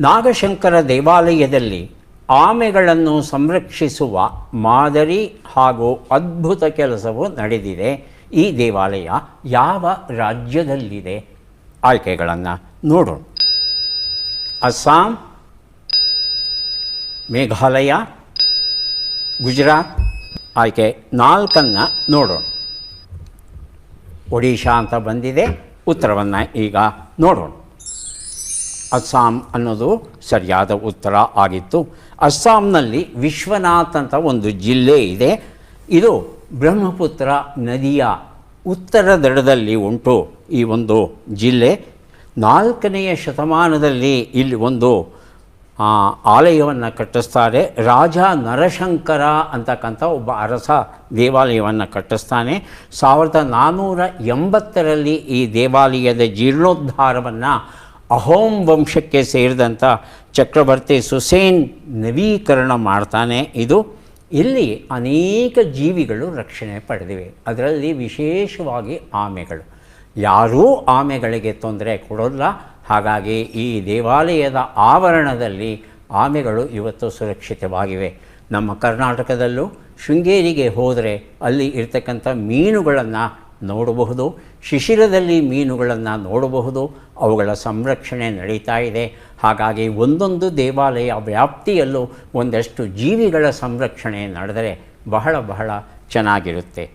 ನಾಗಶಂಕರ ದೇವಾಲಯದಲ್ಲಿ ಆಮೆಗಳನ್ನು ಸಂರಕ್ಷಿಸುವ ಮಾದರಿ ಹಾಗೂ ಅದ್ಭುತ ಕೆಲಸವು ನಡೆದಿದೆ. ಈ ದೇವಾಲಯ ಯಾವ ರಾಜ್ಯದಲ್ಲಿದೆ? ಆಯ್ಕೆಗಳನ್ನು ನೋಡೋಣ. ಅಸ್ಸಾಂ, ಮೇಘಾಲಯ, ಗುಜರಾತ್. ಆಯ್ಕೆ ನಾಲ್ಕನ್ನು ನೋಡೋಣ. ಒಡಿಶಾ ಅಂತ ಬಂದಿದೆ. ಉತ್ತರವನ್ನು ಈಗ ನೋಡೋಣ. ಅಸ್ಸಾಂ ಅನ್ನೋದು ಸರಿಯಾದ ಉತ್ತರ ಆಗಿತ್ತು. ಅಸ್ಸಾಂನಲ್ಲಿ ವಿಶ್ವನಾಥ್ ಅಂತ ಒಂದು ಜಿಲ್ಲೆ ಇದೆ. ಇದು ಬ್ರಹ್ಮಪುತ್ರ ನದಿಯ ಉತ್ತರ ದಡದಲ್ಲಿ ಉಂಟು ಈ ಒಂದು ಜಿಲ್ಲೆ. ನಾಲ್ಕನೆಯ ಶತಮಾನದಲ್ಲಿ ಇಲ್ಲಿ ಒಂದು ಆಲಯವನ್ನು ಕಟ್ಟಿಸ್ತಾರೆ. ರಾಜ ನರಶಂಕರ ಅಂತಕ್ಕಂಥ ಒಬ್ಬ ಅರಸ ದೇವಾಲಯವನ್ನು ಕಟ್ಟಿಸ್ತಾನೆ. ಸಾವಿರದ ನಾನ್ನೂರ ಎಂಬತ್ತರಲ್ಲಿ ಈ ದೇವಾಲಯದ ಜೀರ್ಣೋದ್ಧಾರವನ್ನು ಅಹೋಂ ವಂಶಕ್ಕೆ ಸೇರಿದಂಥ ಚಕ್ರವರ್ತಿ ಸುಸೇನ್ ನವೀಕರಣ ಮಾಡ್ತಾನೆ. ಇದು ಇಲ್ಲಿ ಅನೇಕ ಜೀವಿಗಳು ರಕ್ಷಣೆ ಪಡೆದಿವೆ. ಅದರಲ್ಲಿ ವಿಶೇಷವಾಗಿ ಆಮೆಗಳು. ಯಾರೂ ಆಮೆಗಳಿಗೆ ತೊಂದರೆ ಕೊಡೋಲ್ಲ ಹಾಗಾಗಿ ಈ ದೇವಾಲಯದ ಆವರಣದಲ್ಲಿ ಆಮೆಗಳು ಇವತ್ತು ಸುರಕ್ಷಿತವಾಗಿವೆ. ನಮ್ಮ ಕರ್ನಾಟಕದಲ್ಲೂ ಶೃಂಗೇರಿಗೆ ಹೋದರೆ ಅಲ್ಲಿ ಇರ್ತಕ್ಕಂಥ ಮೀನುಗಳನ್ನು ನೋಡಬಹುದು. ಶಿಶಿರದಲ್ಲಿ ಮೀನುಗಳನ್ನು ನೋಡಬಹುದು. ಅವುಗಳ ಸಂರಕ್ಷಣೆ ನಡೀತಾ ಇದೆ. ಹಾಗಾಗಿ ಒಂದೊಂದು ದೇವಾಲಯ ವ್ಯಾಪ್ತಿಯಲ್ಲೂ ಒಂದಷ್ಟು ಜೀವಿಗಳ ಸಂರಕ್ಷಣೆ ನಡೆದರೆ ಬಹಳ ಬಹಳ ಚೆನ್ನಾಗಿರುತ್ತೆ.